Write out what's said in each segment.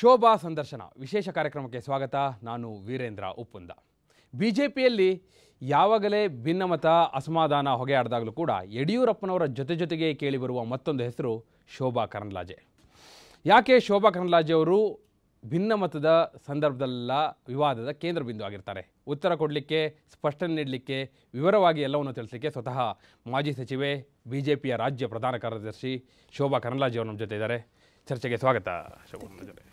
ಶೋಭಾ ಸಂದರ್ಶನ. ವಿಶೇಷ ಕಾರ್ಯಕ್ರಮಕ್ಕೆ ಸ್ವಾಗತ. ನಾನು ವೀರೇಂದ್ರ ಉಪ್ಪುಂದ. ಬಿ ಜೆ ಪಿಯಲ್ಲಿ ಯಾವಾಗಲೇ ಭಿನ್ನಮತ, ಅಸಮಾಧಾನ ಹೊಗೆಯಾಡ್ದಾಗಲೂ ಕೂಡ ಯಡಿಯೂರಪ್ಪನವರ ಜೊತೆ ಜೊತೆಗೆ ಕೇಳಿಬರುವ ಮತ್ತೊಂದು ಹೆಸರು ಶೋಭಾ ಕರಂದ್ಲಾಜೆ. ಯಾಕೆ ಶೋಭಾ ಕರಂದ್ಲಾಜೆ ಅವರು ಭಿನ್ನಮತದ ಸಂದರ್ಭದಲ್ಲ, ವಿವಾದದ ಕೇಂದ್ರ ಬಿಂದು ಆಗಿರ್ತಾರೆ? ಉತ್ತರ ಕೊಡಲಿಕ್ಕೆ, ಸ್ಪಷ್ಟನೆ ನೀಡಲಿಕ್ಕೆ, ವಿವರವಾಗಿ ಎಲ್ಲವನ್ನು ತಿಳಿಸಲಿಕ್ಕೆ ಸ್ವತಃ ಮಾಜಿ ಸಚಿವೆ ಬಿ ಜೆ ಪಿಯ ರಾಜ್ಯ ಪ್ರಧಾನ ಕಾರ್ಯದರ್ಶಿ ಶೋಭಾ ಕರಂದ್ಲಾಜೆ ಅವರು ನಮ್ಮ ಜೊತೆ ಇದ್ದಾರೆ. ಚರ್ಚೆಗೆ ಸ್ವಾಗತ ಶೋಭಾ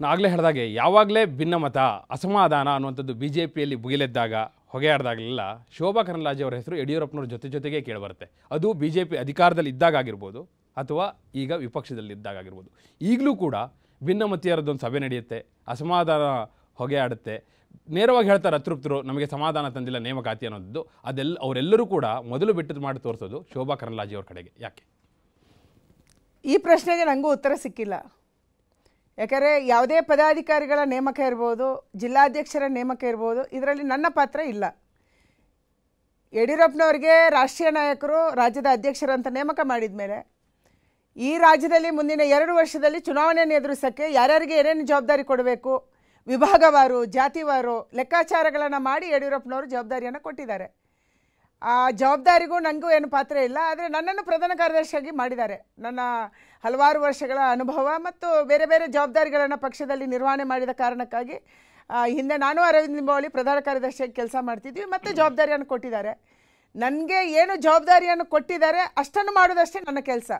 ಕರಂದ್ಲಾಜೆ ನಾ ಆಗಲೇ ಹೇಳಿದಾಗೆ, ಯಾವಾಗಲೇ ಭಿನ್ನಮತ, ಅಸಮಾಧಾನ ಅನ್ನುವಂಥದ್ದು ಬಿ ಜೆ ಪಿಯಲ್ಲಿ ಭುಗಿಲೆದ್ದಾಗ, ಹೊಗೆಯಾಡ್ದಾಗಲೆಲ್ಲ ಶೋಭಾ ಕರಂದ್ಲಾಜೆ ಅವರ ಹೆಸರು ಯಡಿಯೂರಪ್ಪನವ್ರ ಜೊತೆ ಜೊತೆಗೆ ಕೇಳಿಬರುತ್ತೆ. ಅದು ಬಿ ಜೆ ಪಿ ಅಧಿಕಾರದಲ್ಲಿ ಇದ್ದಾಗ ಆಗಿರ್ಬೋದು ಅಥವಾ ಈಗ ವಿಪಕ್ಷದಲ್ಲಿ ಇದ್ದಾಗ ಆಗಿರ್ಬೋದು. ಈಗಲೂ ಕೂಡ ಭಿನ್ನಮತೀಯರದ್ದೊಂದು ಸಭೆ ನಡೆಯುತ್ತೆ, ಅಸಮಾಧಾನ ಹೊಗೆ ಆಡುತ್ತೆ ನೇರವಾಗಿ ಹೇಳ್ತಾರೆ ಅತೃಪ್ತರು, ನಮಗೆ ಸಮಾಧಾನ ತಂದಿಲ್ಲ, ನೇಮಕಾತಿ ಅನ್ನೋದು ಅದೆಲ್ಲ ಅವರೆಲ್ಲರೂ ಕೂಡ ಮೊದಲು ಬಿಟ್ಟದ್ದು ಮಾಡಿ ತೋರಿಸೋದು ಶೋಭಾ ಕರಂದ್ಲಾಜೆ ಅವ್ರ ಕಡೆಗೆ. ಯಾಕೆ? ಈ ಪ್ರಶ್ನೆಗೆ ನನಗೂ ಉತ್ತರ ಸಿಕ್ಕಿಲ್ಲ. ಯಾಕಂದರೆ ಯಾವುದೇ ಪದಾಧಿಕಾರಿಗಳ ನೇಮಕ ಇರ್ಬೋದು, ಜಿಲ್ಲಾಧ್ಯಕ್ಷರ ನೇಮಕ ಇರ್ಬೋದು, ಇದರಲ್ಲಿ ನನ್ನ ಪಾತ್ರ ಇಲ್ಲ. ಯಡಿಯೂರಪ್ಪನವ್ರಿಗೆ ರಾಷ್ಟ್ರೀಯ ನಾಯಕರು ರಾಜ್ಯದ ಅಧ್ಯಕ್ಷರು ಅಂತ ನೇಮಕ ಮಾಡಿದ ಮೇಲೆ ಈ ರಾಜ್ಯದಲ್ಲಿ ಮುಂದಿನ ಎರಡು ವರ್ಷದಲ್ಲಿ ಚುನಾವಣೆಯನ್ನು ಎದುರಿಸೋಕ್ಕೆ ಯಾರ್ಯಾರಿಗೆ ಏನೇನು ಜವಾಬ್ದಾರಿ ಕೊಡಬೇಕು, ವಿಭಾಗವಾರು, ಜಾತಿವಾರು ಲೆಕ್ಕಾಚಾರಗಳನ್ನು ಮಾಡಿ ಯಡಿಯೂರಪ್ಪನವರು ಜವಾಬ್ದಾರಿಯನ್ನು ಕೊಟ್ಟಿದ್ದಾರೆ. ಆ ಜವಾಬ್ದಾರಿಗೂ ನನಗೂ ಏನು ಪಾತ್ರ ಇಲ್ಲ, ಆದರೆ ನನ್ನನ್ನು ಪ್ರಧಾನ ಕಾರ್ಯದರ್ಶಿಯಾಗಿ ಮಾಡಿದ್ದಾರೆ. ನನ್ನ ಹಲವಾರು ವರ್ಷಗಳ ಅನುಭವ ಮತ್ತು ಬೇರೆ ಬೇರೆ ಜವಾಬ್ದಾರಿಗಳನ್ನು ಪಕ್ಷದಲ್ಲಿ ನಿರ್ವಹಣೆ ಮಾಡಿದ ಕಾರಣಕ್ಕಾಗಿ ಹಿಂದೆ ನಾನು ಅರವಿಂದ್ ಲಿಂಬಾವಳಿ ಪ್ರಧಾನ ಕಾರ್ಯದರ್ಶಿಯಾಗಿ ಕೆಲಸ ಮಾಡ್ತಿದ್ವಿ, ಮತ್ತು ಜವಾಬ್ದಾರಿಯನ್ನು ಕೊಟ್ಟಿದ್ದಾರೆ. ನನಗೆ ಏನು ಜವಾಬ್ದಾರಿಯನ್ನು ಕೊಟ್ಟಿದ್ದಾರೆ, ಅಷ್ಟನ್ನು ಮಾಡೋದಷ್ಟೇ ನನ್ನ ಕೆಲಸ.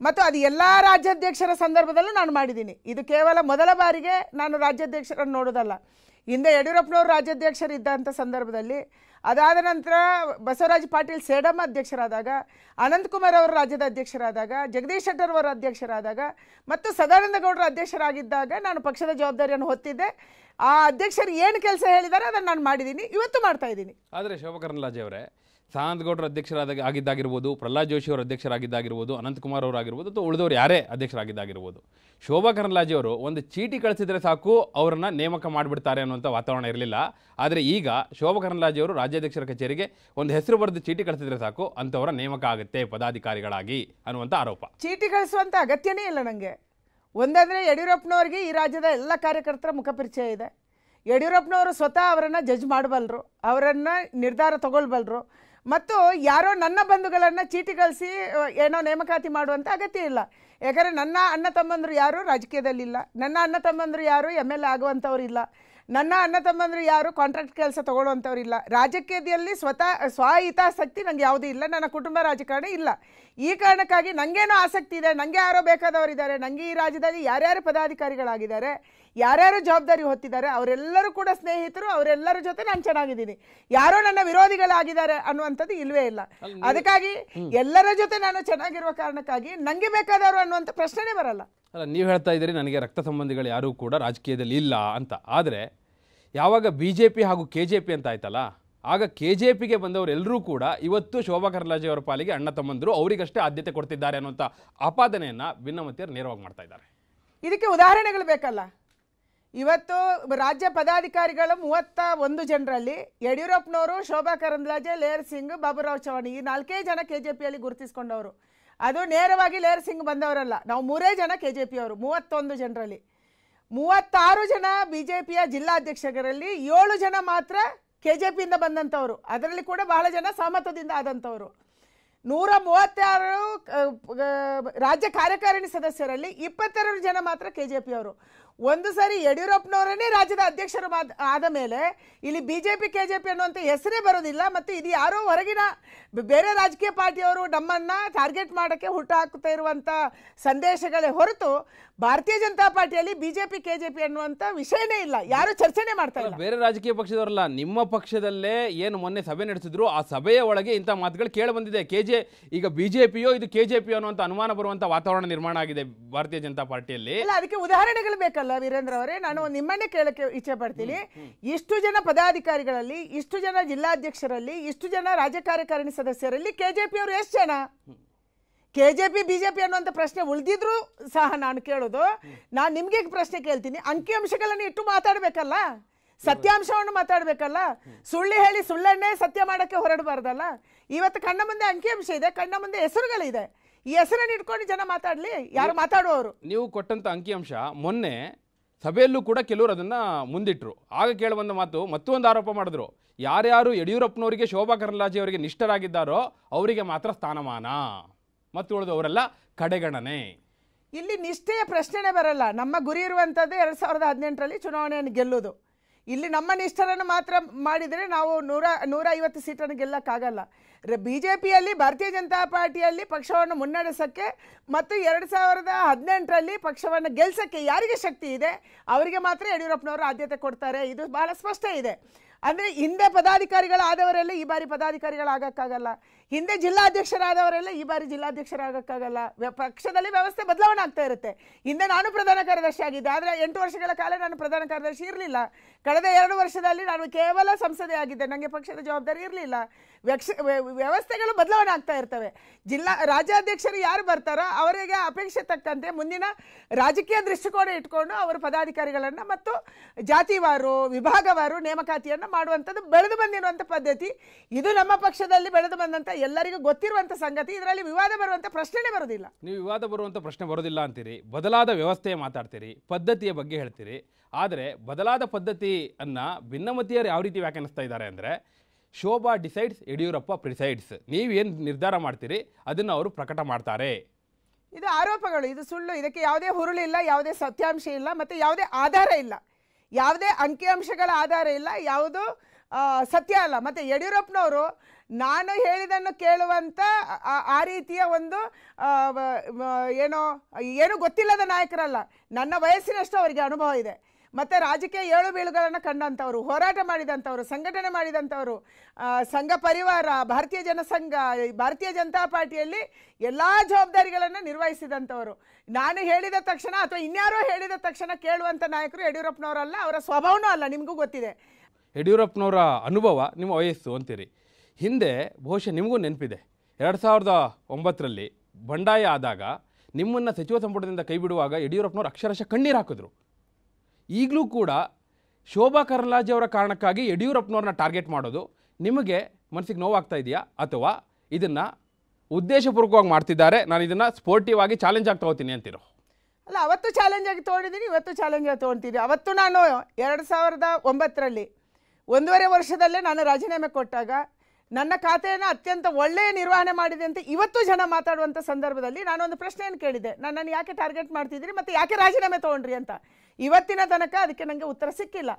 ಮತ್ತು ಅದು ಎಲ್ಲ ರಾಜ್ಯಾಧ್ಯಕ್ಷರ ಸಂದರ್ಭದಲ್ಲೂ ನಾನು ಮಾಡಿದ್ದೀನಿ. ಇದು ಕೇವಲ ಮೊದಲ ಬಾರಿಗೆ ನಾನು ರಾಜ್ಯಾಧ್ಯಕ್ಷರನ್ನು ನೋಡೋದಲ್ಲ ಹಿಂದೆ ಯಡಿಯೂರಪ್ಪನವರು ರಾಜ್ಯಾಧ್ಯಕ್ಷರಿದ್ದಂಥ ಸಂದರ್ಭದಲ್ಲಿ ಅದಾದ ನಂತರ ಬಸವರಾಜ ಪಾಟೀಲ್ ಸೇಡಮ್ಮ ಅಧ್ಯಕ್ಷರಾದಾಗ, ಅನಂತಕುಮಾರ್ ಅವರು ರಾಜ್ಯದ ಅಧ್ಯಕ್ಷರಾದಾಗ, ಜಗದೀಶ್ ಶೆಟ್ಟರ್ ಅವರು ಅಧ್ಯಕ್ಷರಾದಾಗ ಮತ್ತು ಸದಾನಂದ ಗೌಡರು ಅಧ್ಯಕ್ಷರಾಗಿದ್ದಾಗ ನಾನು ಪಕ್ಷದ ಜವಾಬ್ದಾರಿಯನ್ನು ಹೊತ್ತಿದ್ದೆ. ಆ ಅಧ್ಯಕ್ಷರು ಏನು ಕೆಲಸ ಹೇಳಿದ್ದಾರೆ ಅದನ್ನು ನಾನು ಮಾಡಿದ್ದೀನಿ ಇವತ್ತು ಮಾಡ್ತಾ ಇದ್ದೀನಿ. ಆದರೆ ಶೋಭಾ ಕರಂದ್ಲಾಜೆ ಅವರೇ ಸದಾನಂದ ಗೌಡರು ಅಧ್ಯಕ್ಷರಾದ ಆಗಿದ್ದಾಗಿರ್ಬೋದು, ಪ್ರಹ್ಲಾದ್ ಜೋಶಿ ಅವರು ಅಧ್ಯಕ್ಷರಾಗಿದ್ದಾಗಿರ್ಬೋದು, ಅನಂತಕುಮಾರ್ ಅವರು ಆಗಿರ್ಬೋದು, ಅಥವಾ ಉಳಿದವರು ಯಾರೇ ಅಧ್ಯಕ್ಷರಾಗಿದ್ದಾಗಿರ್ಬೋದು, ಶೋಭಾ ಅವರು ಒಂದು ಚೀಟಿ ಕಳಿಸಿದ್ರೆ ಸಾಕು, ಅವರನ್ನು ನೇಮಕ ಮಾಡಿಬಿಡ್ತಾರೆ ಅನ್ನುವಂಥ ವಾತಾವರಣ ಇರಲಿಲ್ಲ. ಆದರೆ ಈಗ ಶೋಭಾ ಕರಂದ್ಲಾಜೆ ಅವರು ರಾಜ್ಯಾಧ್ಯಕ್ಷರ ಕಚೇರಿಗೆ ಒಂದು ಹೆಸರು ಬರೆದು ಚೀಟಿ ಕಳಿಸಿದ್ರೆ ಸಾಕು, ಅಂಥವರ ನೇಮಕ ಆಗುತ್ತೆ ಪದಾಧಿಕಾರಿಗಳಾಗಿ ಅನ್ನುವಂಥ ಆರೋಪ. ಚೀಟಿ ಕಳಿಸುವಂಥ ಅಗತ್ಯನೇ ಇಲ್ಲ ನನಗೆ ಒಂದಂದರೆ ಯಡಿಯೂರಪ್ಪನವ್ರಿಗೆ ಈ ರಾಜ್ಯದ ಎಲ್ಲ ಕಾರ್ಯಕರ್ತರ ಮುಖಪರಿಚಯ ಇದೆ. ಯಡಿಯೂರಪ್ಪನವರು ಸ್ವತಃ ಅವರನ್ನು ಜಡ್ಜ್ ಮಾಡಬಲ್ಲರು ಅವರನ್ನು ನಿರ್ಧಾರ ತಗೊಳ್ಬಲ್ಲರು ಮತ್ತು ಯಾರೋ ನನ್ನ ಬಂಧುಗಳನ್ನು ಚೀಟಿ ಕಳಿಸಿ ಏನೋ ನೇಮಕಾತಿ ಮಾಡುವಂಥ ಅಗತ್ಯ ಇಲ್ಲ. ಯಾಕಂದರೆ ನನ್ನ ಅಣ್ಣ ತಮ್ಮಂದರು ಯಾರು ರಾಜಕೀಯದಲ್ಲಿಲ್ಲ. ನನ್ನ ಅಣ್ಣ ತಮ್ಮಂದರು ಯಾರು ಎಂ ಎಲ್ ಎ ಆಗುವಂಥವ್ರು ಇಲ್ಲ ನನ್ನ ಅಣ್ಣ ತಮ್ಮಂದರು ಯಾರು ಕಾಂಟ್ರಾಕ್ಟ್ ಕೆಲಸ ತಗೊಳ್ಳುವಂಥವ್ರಿಲ್ಲ ರಾಜಕೀಯದಲ್ಲಿ ಸ್ವತಃ ಸ್ವಹಿತಾಸಕ್ತಿ ನನಗೆ ಯಾವುದೂ ಇಲ್ಲ. ನನ್ನ ಕುಟುಂಬ ರಾಜಕಾರಣ ಇಲ್ಲ. ಈ ಕಾರಣಕ್ಕಾಗಿ ನನಗೇನೋ ಆಸಕ್ತಿ ಇದೆ. ನನಗೆ ಯಾರೋ ಬೇಕಾದವರಿದ್ದಾರೆ ನನಗೆ ಈ ರಾಜ್ಯದಲ್ಲಿ ಯಾರ್ಯಾರು ಪದಾಧಿಕಾರಿಗಳಾಗಿದ್ದಾರೆ ಯಾರ್ಯಾರು ಜವಾಬ್ದಾರಿ ಹೊತ್ತಿದ್ದಾರೆ ಅವರೆಲ್ಲರೂ ಕೂಡ ಸ್ನೇಹಿತರು ಅವರೆಲ್ಲರ ಜೊತೆ ನಾನು ಚೆನ್ನಾಗಿದ್ದೀನಿ. ಯಾರೋ ನನ್ನ ವಿರೋಧಿಗಳಾಗಿದ್ದಾರೆ ಅನ್ನುವಂಥದ್ದು ಇಲ್ವೇ ಇಲ್ಲ. ಅದಕ್ಕಾಗಿ ಎಲ್ಲರ ಜೊತೆ ನಾನು ಚೆನ್ನಾಗಿರುವ ಕಾರಣಕ್ಕಾಗಿ ನನಗೆ ಬೇಕಾದವರು ಅನ್ನುವಂಥ ಪ್ರಶ್ನೆನೇ ಬರಲ್ಲ. ಅಲ್ಲ, ನೀವು ಹೇಳ್ತಾ ಇದ್ದೀರಿ, ನನಗೆ ರಕ್ತ ಸಂಬಂಧಿಗಳು ಯಾರೂ ಕೂಡ ರಾಜಕೀಯದಲ್ಲಿ ಇಲ್ಲ ಅಂತ. ಆದರೆ, ಯಾವಾಗ ಬಿ ಜೆ ಪಿ ಹಾಗೂ ಕೆ ಜೆ ಪಿ ಅಂತ ಆಯ್ತಲ್ಲ, ಆಗ ಕೆ ಜೆ ಪಿಗೆ ಬಂದವರೆಲ್ಲರೂ ಕೂಡ ಇವತ್ತು ಶೋಭಾ ಕರಂದ್ಲಾಜೆ ಅವರ ಪಾಲಿಗೆ ಅಣ್ಣ ತಮ್ಮಂದರು, ಅವರಿಗಷ್ಟೇ ಆದ್ಯತೆ ಕೊಡ್ತಿದ್ದಾರೆ ಅನ್ನುವಂಥ ಆಪಾದನೆಯನ್ನು ಭಿನ್ನಮತಿಯರು ನೇರವಾಗಿ ಮಾಡ್ತಾ ಇದ್ದಾರೆ. ಇದಕ್ಕೆ ಉದಾಹರಣೆಗಳು ಬೇಕಲ್ಲ. ಇವತ್ತು ರಾಜ್ಯ ಪದಾಧಿಕಾರಿಗಳು ಮೂವತ್ತ ಒಂದು ಜನರಲ್ಲಿ ಯಡಿಯೂರಪ್ಪನವರು ಶೋಭಾ ಕರಂದ್ಲಾಜೆ ಲೇರ್ ಸಿಂಗ್, ಬಾಬುರಾವ್ ಚೌಹಾಣ್ ಈ ನಾಲ್ಕೇ ಜನ ಕೆ ಜೆ ಪಿಯಲ್ಲಿ ಗುರುತಿಸ್ಕೊಂಡವರು. ಅದು ನೇರವಾಗಿ ಲೇರ್ ಸಿಂಗ್ ಬಂದವರಲ್ಲ. ನಾವು ಮೂರೇ ಜನ ಕೆ ಜೆ ಪಿಯವರು ಮೂವತ್ತೊಂದು ಜನರಲ್ಲಿ. ಮೂವತ್ತಾರು ಜನ ಬಿ ಜೆ ಪಿಯ ಜಿಲ್ಲಾಧ್ಯಕ್ಷರಲ್ಲಿ, ಏಳು ಜನ ಮಾತ್ರ ಕೆ ಜೆ ಪಿಯಿಂದ ಬಂದಂಥವರು. ಅದರಲ್ಲಿ ಕೂಡ ಬಹಳ ಜನ ಸಹಮತದಿಂದ ಆದಂಥವರು. ನೂರ ಮೂವತ್ತಾರು ರಾಜ್ಯ ಕಾರ್ಯಕಾರಿಣಿ ಸದಸ್ಯರಲ್ಲಿ ಇಪ್ಪತ್ತೆರಡು ಜನ ಮಾತ್ರ ಕೆ ಜೆ ಪಿಯವರು ಒಂದು ಸಾರಿ ಯಡಿಯೂರಪ್ಪನವರೇ ರಾಜ್ಯದ ಅಧ್ಯಕ್ಷರು ಆದ ಮೇಲೆ ಇಲ್ಲಿ B J P K J P ಅನ್ನುವಂಥ ಹೆಸರೇ ಬರೋದಿಲ್ಲ ಮತ್ತು ಇದು ಯಾರೋ ಹೊರಗಿನ ಬೇರೆ ರಾಜಕೀಯ ಪಾರ್ಟಿಯವರು ನಮ್ಮನ್ನು ಟಾರ್ಗೆಟ್ ಮಾಡೋಕ್ಕೆ ಹುಟ್ಟುಹಾಕುತ್ತಾ ಇರುವಂಥ ಸಂದೇಶಗಳೇ ಹೊರತು Bharatiya Janata ಪಾರ್ಟಿಯಲ್ಲಿ B J P K J P ಅನ್ನುವಂಥ ವಿಷಯನೇ ಇಲ್ಲ. ಯಾರು ಚರ್ಚೆನೇ ಮಾಡ್ತಾ ಇಲ್ಲ. ಬೇರೆ ರಾಜಕೀಯ ಪಕ್ಷದವರಲ್ಲ ನಿಮ್ಮ ಪಕ್ಷದಲ್ಲೇ ಏನು ಮೊನ್ನೆ ಸಭೆ ನಡೆಸಿದ್ರು ಆ ಸಭೆಯ ಒಳಗೆ ಇಂಥ ಮಾತುಗಳು ಕೇಳಿ ಬಂದಿದೆ. ಕೆ ಜೆ ಈಗ ಬಿ ಜೆ ಪಿಯೋ ಇದು ಕೆ ಜೆ ಪಿ ಅನ್ನುವಂಥ ಅನುಮಾನ ಬರುವಂಥ ವಾತಾವರಣ ನಿರ್ಮಾಣ ಆಗಿದೆ ಭಾರತೀಯ ಜನತಾ ಪಾರ್ಟಿಯಲ್ಲಿ. ಇಲ್ಲ ಅದಕ್ಕೆ ಉದಾಹರಣೆಗಳು ಬೇಕಲ್ಲ ವೀರೇಂದ್ರ ಅವರೇ ನಾನು ನಿಮ್ಮನ್ನೇ ಕೇಳಕ್ಕೆ ಇಚ್ಛೆ ಪಡ್ತೀನಿ ಇಷ್ಟು ಜನ ಪದಾಧಿಕಾರಿಗಳಲ್ಲಿ ಇಷ್ಟು ಜನ ಜಿಲ್ಲಾಧ್ಯಕ್ಷರಲ್ಲಿ ಇಷ್ಟು ಜನ ರಾಜ್ಯ ಕಾರ್ಯಕಾರಿಣಿ ಸದಸ್ಯರಲ್ಲಿ ಕೆ ಜೆ ಪಿ ಅವರು ಎಷ್ಟು ಜನ? K J P B J P ಅನ್ನುವಂಥ ಪ್ರಶ್ನೆ ಉಳಿದಿದ್ರು ಸಹ ನಾನು ಕೇಳೋದು. ನಾನು ನಿಮಗೆ ಪ್ರಶ್ನೆ ಕೇಳ್ತೀನಿ. ಅಂಕಿಅಂಶಗಳನ್ನು ಇಟ್ಟು ಮಾತಾಡಬೇಕಲ್ಲ? ಸತ್ಯಾಂಶವನ್ನು ಮಾತಾಡಬೇಕಲ್ಲ? ಸುಳ್ಳು ಹೇಳಿ ಸುಳ್ಳನ್ನೇ ಸತ್ಯ ಮಾಡೋಕ್ಕೆ ಹೊರಡಬಾರ್ದಲ್ಲ? ಇವತ್ತು ಕಣ್ಣ ಮುಂದೆ ಅಂಕಿಅಂಶ ಇದೆ ಕಣ್ಣ ಮುಂದೆ ಹೆಸರುಗಳಿದೆ. ಈ ಹೆಸರನ್ನು ಇಟ್ಕೊಂಡು ಜನ ಮಾತಾಡಲಿ? ಯಾರು ಮಾತಾಡುವವರು? ನೀವು ಕೊಟ್ಟಂತ ಅಂಕಿಅಂಶ ಮೊನ್ನೆ ಸಭೆಯಲ್ಲೂ ಕೂಡ ಕೆಲವರು ಅದನ್ನ ಮುಂದಿಟ್ರು. ಆಗ ಕೇಳಬಂದ ಮಾತು ಮತ್ತೊಂದು ಆರೋಪ ಮಾಡಿದ್ರು. ಯಾರ್ಯಾರು ಯಡಿಯೂರಪ್ಪನವರಿಗೆ ಶೋಭಾ ಕರಂದ್ಲಾಜೆ ಅವರಿಗೆ ನಿಷ್ಠರಾಗಿದ್ದಾರೋ ಅವರಿಗೆ ಮಾತ್ರ ಸ್ಥಾನಮಾನ. ಮತ್ತು ಉಳಿದವರೆಲ್ಲ ಕಡೆಗಣನೆ. ಇಲ್ಲಿ ನಿಷ್ಠೆಯ ಪ್ರಶ್ನೆನೇ ಬರಲ್ಲ. ನಮ್ಮ ಗುರಿ ಇರುವಂಥದ್ದು ಎರಡು ಸಾವಿರದ ಹದಿನೆಂಟರಲ್ಲಿ ಚುನಾವಣೆಯನ್ನು ಗೆಲ್ಲೋದು ಇಲ್ಲಿ ನಮ್ಮ ನಿಷ್ಠರನ್ನು ಮಾತ್ರ ಮಾಡಿದರೆ ನಾವು ನೂರ ನೂರ ಐವತ್ತು ಸೀಟನ್ನು ಗೆಲ್ಲಕ್ಕಾಗಲ್ಲ. ಬಿ ಜೆ ಪಿಯಲ್ಲಿ ಭಾರತೀಯ ಜನತಾ ಪಾರ್ಟಿಯಲ್ಲಿ ಪಕ್ಷವನ್ನು ಮುನ್ನಡೆಸೋಕ್ಕೆ ಮತ್ತು ಎರಡು ಸಾವಿರದ ಹದಿನೆಂಟರಲ್ಲಿ ಪಕ್ಷವನ್ನು ಗೆಲ್ಲಿಸೋಕ್ಕೆ ಯಾರಿಗೆ ಶಕ್ತಿ ಇದೆ, ಅವರಿಗೆ ಮಾತ್ರ ಯಡಿಯೂರಪ್ಪನವರು ಆದ್ಯತೆ ಕೊಡ್ತಾರೆ. ಇದು ಬಹಳ ಸ್ಪಷ್ಟ ಇದೆ. ಅಂದರೆ ಹಿಂದೆ ಪದಾಧಿಕಾರಿಗಳಾದವರೆಲ್ಲ ಈ ಬಾರಿ ಪದಾಧಿಕಾರಿಗಳಾಗಕ್ಕಾಗಲ್ಲ. ಹಿಂದೆ ಜಿಲ್ಲಾಧ್ಯಕ್ಷರಾದವರೆಲ್ಲ ಈ ಬಾರಿ ಜಿಲ್ಲಾಧ್ಯಕ್ಷರಾಗಕ್ಕಾಗಲ್ಲ. ಪಕ್ಷದಲ್ಲಿ ವ್ಯವಸ್ಥೆ ಬದಲಾವಣೆ ಆಗ್ತಾ ಇರುತ್ತೆ. ಹಿಂದೆ ನಾನು ಪ್ರಧಾನ ಕಾರ್ಯದರ್ಶಿ ಆಗಿದ್ದೆ, ಆದರೆ ಎಂಟು ವರ್ಷಗಳ ಕಾಲ ನಾನು ಪ್ರಧಾನ ಕಾರ್ಯದರ್ಶಿ ಇರಲಿಲ್ಲ. ಕಳೆದ ಎರಡು ವರ್ಷದಲ್ಲಿ ನಾನು ಕೇವಲ ಸಂಸದೆ ಆಗಿದ್ದೆ ನನಗೆ ಪಕ್ಷದ ಜವಾಬ್ದಾರಿ ಇರಲಿಲ್ಲ. ವ್ಯಕ್ಷ ವ್ಯ- ವ್ಯವಸ್ಥೆಗಳು ಬದಲಾವಣೆ ಆಗ್ತಾ ಇರ್ತವೆ. ಜಿಲ್ಲಾ ರಾಜ್ಯಾಧ್ಯಕ್ಷರು ಯಾರು ಬರ್ತಾರೋ ಅವರಿಗೆ ಅಪೇಕ್ಷೆ ತಕ್ಕಂತೆ ಮುಂದಿನ ರಾಜಕೀಯ ದೃಷ್ಟಿಕೋನ ಇಟ್ಕೊಂಡು ಅವರು ಪದಾಧಿಕಾರಿಗಳನ್ನು ಮತ್ತು ಜಾತಿವಾರು, ವಿಭಾಗವಾರು ನೇಮಕಾತಿಯನ್ನು ಮಾಡುವಂಥದ್ದು ಬೆಳೆದು ಬಂದಿರುವಂಥ ಪದ್ಧತಿ. ಇದು ನಮ್ಮ ಪಕ್ಷದಲ್ಲಿ ಬೆಳೆದು ಬಂದಂಥ ಎಲ್ಲರಿಗೂ ಗೊತ್ತಿರುವಂಥ ಸಂಗತಿ. ಇದರಲ್ಲಿ ವಿವಾದ ಬರುವಂಥ ಪ್ರಶ್ನೆನೇ ಬರೋದಿಲ್ಲ. ನೀವು ವಿವಾದ ಬರುವಂಥ ಪ್ರಶ್ನೆ ಬರೋದಿಲ್ಲ ಅಂತೀರಿ. ಬದಲಾದ ವ್ಯವಸ್ಥೆ ಮಾತಾಡ್ತೀರಿ. ಪದ್ಧತಿಯ ಬಗ್ಗೆ ಹೇಳ್ತೀರಿ. ಆದರೆ ಬದಲಾದ ಪದ್ಧತಿಯನ್ನ ಭಿನ್ನಮತೀಯರು ಯಾವ ರೀತಿ ವ್ಯಾಖ್ಯಾನಿಸ್ತಾ ಇದ್ದಾರೆ ಅಂದರೆ ಶೋಭಾ ಡಿಸೈಡ್ಸ್ ಯಡಿಯೂರಪ್ಪ ಪ್ರಿಸೈಡ್ಸ್. ನೀವೇನು ನಿರ್ಧಾರ ಮಾಡ್ತೀರಿ? ಅದನ್ನು ಅವರು ಪ್ರಕಟ ಮಾಡ್ತಾರೆ. ಇದು ಆರೋಪಗಳು. ಇದು ಸುಳ್ಳು. ಇದಕ್ಕೆ ಯಾವುದೇ ಹುರುಳಿಲ್ಲ ಯಾವುದೇ ಸತ್ಯಾಂಶ ಇಲ್ಲ ಮತ್ತು ಯಾವುದೇ ಆಧಾರ ಇಲ್ಲ. ಯಾವುದೇ ಅಂಕಿಅಂಶಗಳ ಆಧಾರ ಇಲ್ಲ, ಯಾವುದು ಸತ್ಯ ಅಲ್ಲ. ಮತ್ತು ಯಡಿಯೂರಪ್ಪನವರು ನಾನು ಹೇಳಿದನ್ನು ಕೇಳುವಂಥ ಆ- ರೀತಿಯ ಒಂದು ಏನೋ, ಏನೂ ಗೊತ್ತಿಲ್ಲದ ನಾಯಕರಲ್ಲ. ನನ್ನ ವಯಸ್ಸಿನಷ್ಟು ಅವರಿಗೆ ಅನುಭವ ಇದೆ. ಮತ್ತು ರಾಜಕೀಯ ಏಳು ಬೀಳುಗಳನ್ನು ಕಂಡಂಥವ್ರು, ಹೋರಾಟ ಮಾಡಿದಂಥವ್ರು, ಸಂಘಟನೆ ಮಾಡಿದಂಥವ್ರು ಸಂಘ ಪರಿವಾರ, ಭಾರತೀಯ ಜನಸಂಘ ಭಾರತೀಯ ಜನತಾ ಪಾರ್ಟಿಯಲ್ಲಿ ಎಲ್ಲ ಜವಾಬ್ದಾರಿಗಳನ್ನು ನಿರ್ವಹಿಸಿದಂಥವರು. ನಾನು ಹೇಳಿದ ತಕ್ಷಣ ಅಥವಾ ಇನ್ಯಾರೋ ಹೇಳಿದ ತಕ್ಷಣ ಕೇಳುವಂಥ ನಾಯಕರು ಯಡಿಯೂರಪ್ಪನವರಲ್ಲ, ಅವರ ಸ್ವಭಾವನೂ ಅಲ್ಲ, ನಿಮಗೂ ಗೊತ್ತಿದೆ. ಯಡಿಯೂರಪ್ಪನವರ ಅನುಭವ ನಿಮ್ಮ ವಯಸ್ಸು ಅಂತೀರಿ. ಹಿಂದೆ ಬಹುಶಃ ನಿಮಗೂ ನೆನಪಿದೆ. ಎರಡು ಸಾವಿರದ ಒಂಬತ್ತರಲ್ಲಿ ಬಂಡಾಯ ಆದಾಗ ನಿಮ್ಮನ್ನು ಸಚಿವ ಸಂಪುಟದಿಂದ ಕೈ ಬಿಡುವಾಗ ಯಡಿಯೂರಪ್ಪನವರು ಅಕ್ಷರಶಃ ಕಣ್ಣೀರು ಹಾಕಿದ್ರು. ಈಗಲೂ ಕೂಡ ಶೋಭಾ ಕರಂದ್ಲಾಜೆ ಅವರ ಕಾರಣಕ್ಕಾಗಿ ಯಡಿಯೂರಪ್ಪನವ್ರನ್ನ ಟಾರ್ಗೆಟ್ ಮಾಡೋದು ನಿಮಗೆ ಮನಸ್ಸಿಗೆ ನೋವಾಗ್ತಾ ಇದೆಯಾ ಅಥವಾ ಇದನ್ನು ಉದ್ದೇಶಪೂರ್ವಕವಾಗಿ ಮಾಡ್ತಿದ್ದಾರೆ? ನಾನು ಇದನ್ನು ಸ್ಪೋರ್ಟಿವ್ ಆಗಿ ಚಾಲೆಂಜ್ ಆಗಿ ತಗೋತೀನಿ ಅಂತಿರೋ? ಅಲ್ಲ, ಅವತ್ತು ಚಾಲೆಂಜ್ ಆಗಿ ತೊಗೊಂಡಿದ್ದೀನಿ, ಇವತ್ತು ಚಾಲೆಂಜ್ ಆಗಿ ತೊಗೊಳ್ತೀನಿ ಅವತ್ತು ನಾನು ಎರಡು ಸಾವಿರದ ಒಂಬತ್ತರಲ್ಲಿ ಒಂದೂವರೆ ವರ್ಷದಲ್ಲೇ ನಾನು ರಾಜೀನಾಮೆ ಕೊಟ್ಟಾಗ ನನ್ನ ಖಾತೆಯನ್ನು ಅತ್ಯಂತ ಒಳ್ಳೆಯ ನಿರ್ವಹಣೆ ಮಾಡಿದೆ ಅಂತ ಇವತ್ತು ಜನ ಮಾತಾಡುವಂಥ ಸಂದರ್ಭದಲ್ಲಿ ನಾನೊಂದು ಪ್ರಶ್ನೆಯನ್ನು ಕೇಳಿದೆ. ನನ್ನನ್ನು ಯಾಕೆ ಟಾರ್ಗೆಟ್ ಮಾಡ್ತಿದ್ದೀರಿ ಮತ್ತು ಯಾಕೆ ರಾಜೀನಾಮೆ ತೊಗೊಂಡ್ರಿ ಅಂತ. ಇವತ್ತಿನ ತನಕ ಅದಕ್ಕೆ ನನಗೆ ಉತ್ತರ ಸಿಕ್ಕಿಲ್ಲ.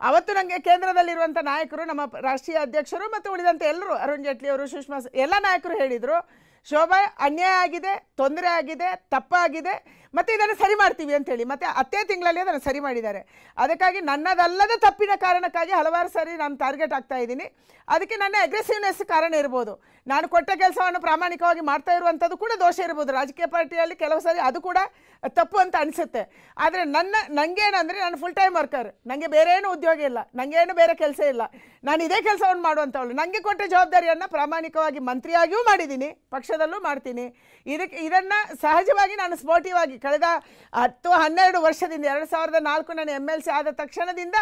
ಅವತ್ತು ನನಗೆ ಕೇಂದ್ರದಲ್ಲಿರುವಂಥ ನಾಯಕರು, ನಮ್ಮ ರಾಷ್ಟ್ರೀಯ ಅಧ್ಯಕ್ಷರು ಮತ್ತು ಉಳಿದಂತೆ ಎಲ್ಲರೂ, ಅರುಣ್ ಜೇಟ್ಲಿ ಅವರು, ಸುಷ್ಮಾ ಎಲ್ಲ ನಾಯಕರು ಹೇಳಿದರು. ಶೋಭಾ, ಅನ್ಯಾಯ ಆಗಿದೆ, ತೊಂದರೆ ಆಗಿದೆ, ತಪ್ಪಾಗಿದೆ, ಮತ್ತು ಇದನ್ನು ಸರಿ ಮಾಡ್ತೀವಿ ಅಂತೇಳಿ, ಮತ್ತು ಹತ್ತೇ ತಿಂಗಳಲ್ಲಿ ಅದನ್ನು ಸರಿ ಮಾಡಿದ್ದಾರೆ. ಅದಕ್ಕಾಗಿ ನನ್ನದಲ್ಲದ ತಪ್ಪಿನ ಕಾರಣಕ್ಕಾಗಿ ಹಲವಾರು ಸಾರಿ ನಾನು ಟಾರ್ಗೆಟ್ ಆಗ್ತಾ ಇದ್ದೀನಿ. ಅದಕ್ಕೆ ನನ್ನ ಅಗ್ರೆಸಿವ್ನೆಸ್ ಕಾರಣ ಇರ್ಬೋದು. ನಾನು ಕೊಟ್ಟ ಕೆಲಸವನ್ನು ಪ್ರಾಮಾಣಿಕವಾಗಿ ಮಾಡ್ತಾ ಇರುವಂಥದ್ದು ಕೂಡ ದೋಷ ಇರ್ಬೋದು. ರಾಜಕೀಯ ಪಾರ್ಟಿಯಲ್ಲಿ ಕೆಲವು ಸಾರಿ ಅದು ಕೂಡ ತಪ್ಪು ಅಂತ ಅನಿಸುತ್ತೆ. ಆದರೆ ನನ್ನ ನನಗೇನಂದರೆ ನಾನು ಫುಲ್ ಟೈಮ್ ವರ್ಕರ್ ನನಗೆ ಬೇರೆ ಏನು ಉದ್ಯೋಗ ಇಲ್ಲ. ನನಗೇನು ಬೇರೆ ಕೆಲಸ ಇಲ್ಲ. ನಾನು ಇದೇ ಕೆಲಸವನ್ನು ಮಾಡುವಂಥವಳು. ನನಗೆ ಕೊಟ್ಟ ಜವಾಬ್ದಾರಿಯನ್ನು ಪ್ರಾಮಾಣಿಕವಾಗಿ ಮಂತ್ರಿಯಾಗಿಯೂ ಮಾಡಿದ್ದೀನಿ, ಪಕ್ಷದಲ್ಲೂ ಮಾಡ್ತೀನಿ. ಇದಕ್ಕೆ, ಇದನ್ನು ಸಹಜವಾಗಿ ನಾನು ಸ್ಪೋರ್ಟಿವ್ ಆಗಿ ಕಳೆದ ಹತ್ತು, ಹನ್ನೆರಡು ವರ್ಷದಿಂದ, ಎರಡು ಸಾವಿರದ ನಾಲ್ಕು ನಾನು ಎಂ ಎಲ್ ಸಿ ಆದ ತಕ್ಷಣದಿಂದ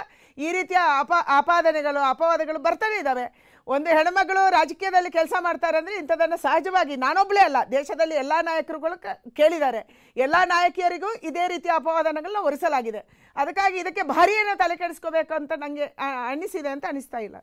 ಈ ರೀತಿಯ ಅಪ, ಆಪಾದನೆಗಳು, ಅಪವಾದಗಳು ಬರ್ತಾನೆ ಇದ್ದಾವೆ. ಒಂದು ಹೆಣ್ಮಗಳು ರಾಜಕೀಯದಲ್ಲಿ ಕೆಲಸ ಮಾಡ್ತಾರೆ ಅಂದರೆ ಇಂಥದನ್ನು ಸಹಜವಾಗಿ ನಾನೊಬ್ಬಳೇ ಅಲ್ಲ, ದೇಶದಲ್ಲಿ ಎಲ್ಲ ನಾಯಕರುಗಳು ಕೇಳಿದ್ದಾರೆ. ಎಲ್ಲ ನಾಯಕಿಯರಿಗೂ ಇದೇ ರೀತಿಯ ಅಪವಾದನಗಳನ್ನ ಒರೆಸಲಾಗಿದೆ. ಅದಕ್ಕಾಗಿ ಇದಕ್ಕೆ ಭಾರಿ ಏನೋ ತಲೆ ಕೆಡಿಸ್ಕೋಬೇಕು ಅಂತ ನನಗೆ ಅನ್ನಿಸಿದೆ ಅಂತ ಅನಿಸ್ತಾ ಇಲ್ಲ.